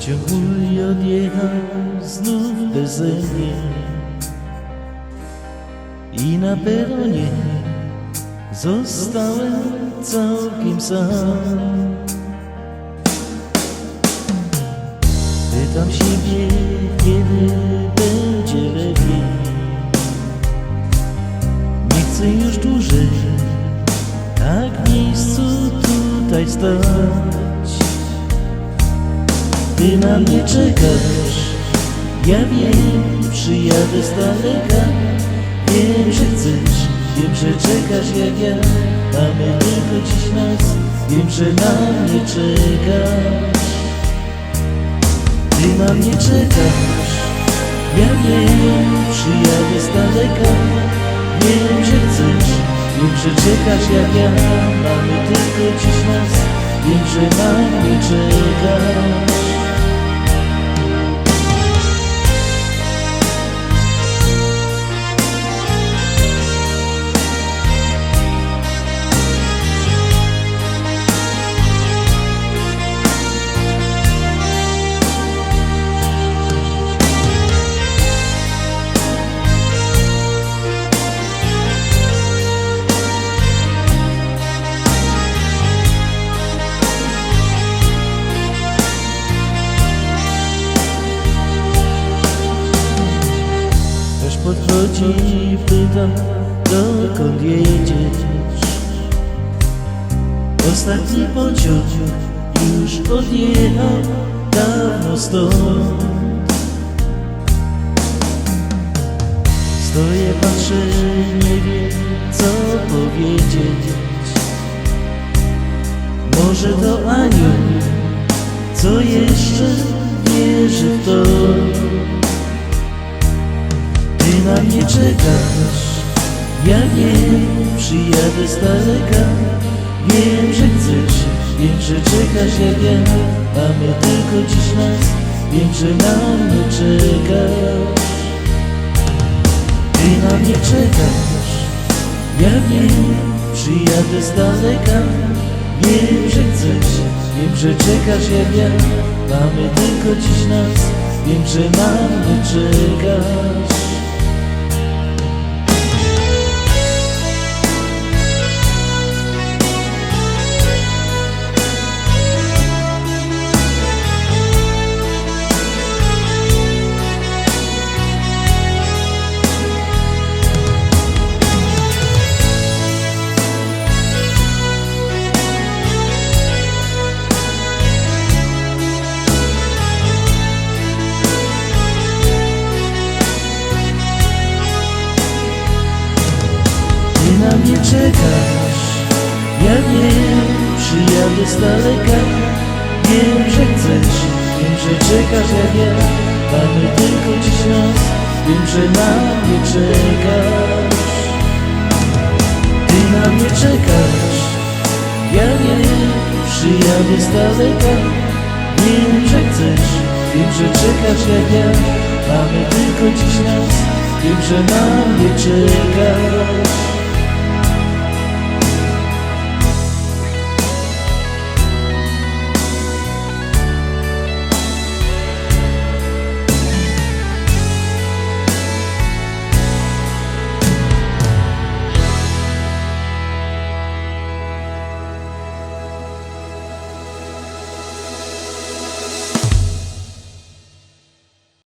Mój odjechał znów beze mnie. I na peronie zostałem całkiem sam. Pytam siebie, kiedy będzie lepiej. Nie chcę już dłużej tak w miejscu tutaj stać Ty na mnie czekasz, ja wiem, przyjadę z daleka. Wiem, że chcesz, wiem, że czekasz jak ja. Mamy tylko dziś nas, wiem, że na mnie czekasz. Ty na mnie czekasz, ja wiem, przyjadę z daleka. Wiem, że chcesz, wiem, że czekasz jak ja. Mamy tylko dziś nas, wiem, że na mnie czekasz podchodzi i pyta, dokąd jedziesz? Ostatni pociąg już odjechał dawno stąd. Stoję, patrzę, nie wiem co powiedzieć. Może to anioł, co jeszcze wierzy w to mnie czekasz, ja wiem, przyjadę z daleka. Wiem, że chcesz, wiem, że czekasz jak ja Mamy tylko dziś nas, wiem, że na mnie czekasz. Ty na mnie czekasz, ja wiem, przyjadę z daleka. Wiem, że chcesz, wiem, że czekasz jak ja Mamy tylko dziś nas, wiem, że na mnie czekasz na mnie czekasz, ja wiem, przyjadę z daleka. Wiem, że chcesz, wiem, że czekasz ja Mamy tylko dziś nas, wiem, że na mnie czekasz. Ty na mnie czekasz, ja wiem, przyjadę z daleka. Wiem, że chcesz, wiem, że czekasz ja Mamy tylko dziś nas, wiem, że na mnie czekasz